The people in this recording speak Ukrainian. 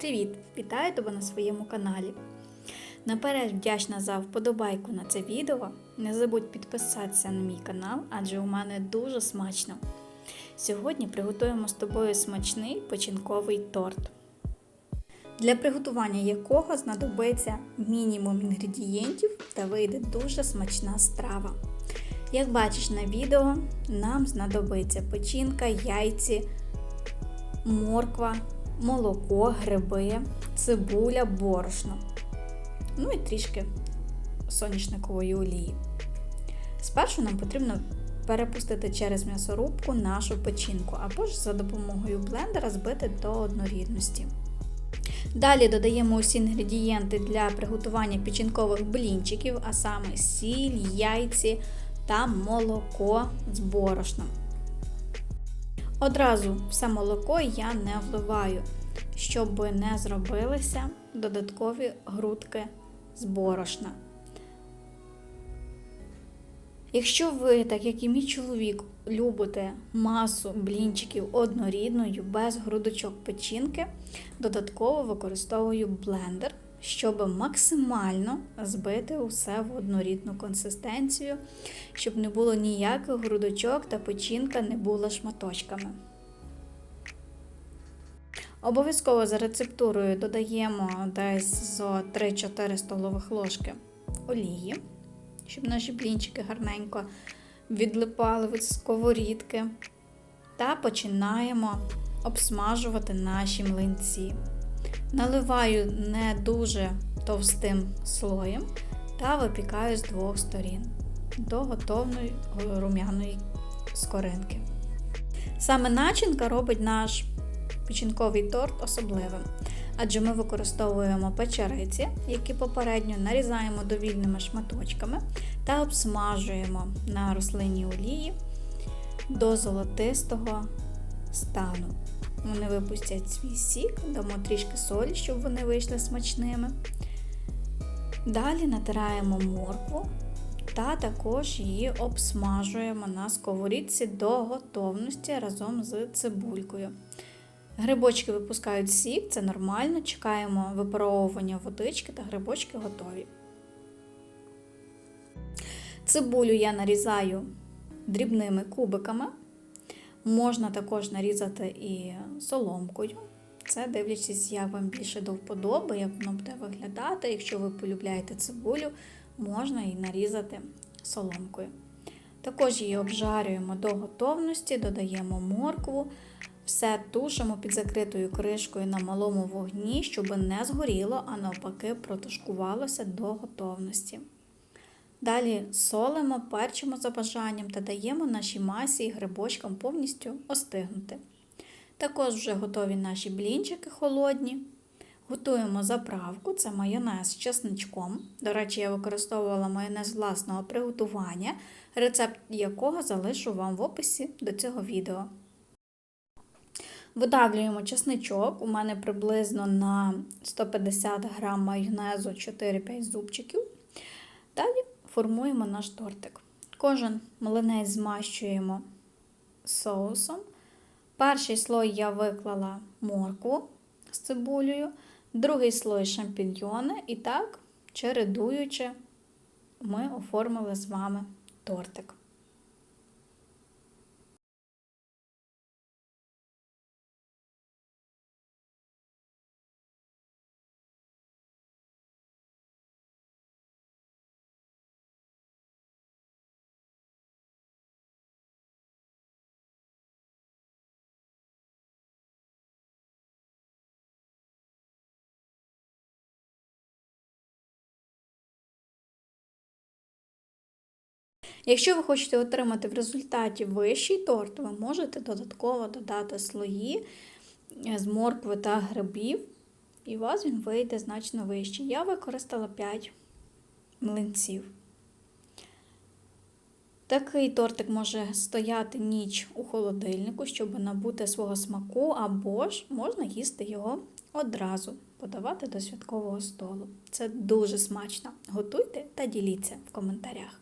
Привіт! Вітаю тебе на своєму каналі. Наперед вдячна за вподобайку на це відео. Не забудь підписатися на мій канал, адже у мене дуже смачно. Сьогодні приготуємо з тобою смачний печінковий торт, для приготування якого знадобиться мінімум інгредієнтів та вийде дуже смачна страва. Як бачиш на відео, нам знадобиться печінка, яйці, морква, молоко, гриби, цибуля, борошно. Ну і трішки соняшникової олії. Спершу нам потрібно перепустити через м'ясорубку нашу печінку, або ж за допомогою блендера збити до однорідності. Далі додаємо усі інгредієнти для приготування печінкових блінчиків, а саме сіль, яйці та молоко з борошном. Одразу все молоко я не вливаю, щоб не зробилися додаткові грудки з борошна. Якщо ви, так як і мій чоловік, любите масу блінчиків однорідною, без грудочок печінки, додатково використовую блендер, щоб максимально збити усе в однорідну консистенцію, щоб не було ніяких грудочок та печінка не була шматочками. Обов'язково за рецептурою додаємо десь зо 3-4 столових ложки олії, щоб наші блінчики гарненько відлипали від сковорідки. Та починаємо обсмажувати наші млинці. Наливаю не дуже товстим слоєм та випікаю з двох сторін до готовної рум'яної скоринки. Саме начинка робить наш печінковий торт особливим, адже ми використовуємо печериці, які попередньо нарізаємо довільними шматочками та обсмажуємо на рослинній олії до золотистого стану. Вони випустять свій сік, дамо трішки солі, щоб вони вийшли смачними. Далі натираємо моркву та також її обсмажуємо на сковорідці до готовності разом з цибулькою. Грибочки випускають сік, це нормально. Чекаємо випаровування водички та грибочки готові. Цибулю я нарізаю дрібними кубиками. Можна також нарізати і соломкою. Це дивлячись, як вам більше до вподоби, як воно буде виглядати. Якщо ви полюбляєте цибулю, можна і нарізати соломкою. Також її обжарюємо до готовності, додаємо моркву, все тушимо під закритою кришкою на малому вогні, щоб не згоріло, а навпаки, протушкувалося до готовності. Далі солимо, перчимо за бажанням та даємо нашій масі і грибочкам повністю остигнути. Також вже готові наші блінчики холодні. Готуємо заправку, це майонез з чесничком. До речі, я використовувала майонез власного приготування, рецепт якого залишу вам в описі до цього відео. Видавлюємо чесничок, у мене приблизно на 150 г майонезу 4-5 зубчиків. Далі формуємо наш тортик. Кожен млинець змащуємо соусом. Перший слой я виклала моркву з цибулею, другий слой шампіньйони, і так, чередуючи, ми оформили з вами тортик. Якщо ви хочете отримати в результаті вищий торт, ви можете додатково додати слої з моркви та грибів, і у вас він вийде значно вищий. Я використала 5 млинців. Такий тортик може стояти ніч у холодильнику, щоб набути свого смаку, або ж можна їсти його одразу, подавати до святкового столу. Це дуже смачно. Готуйте та діліться в коментарях.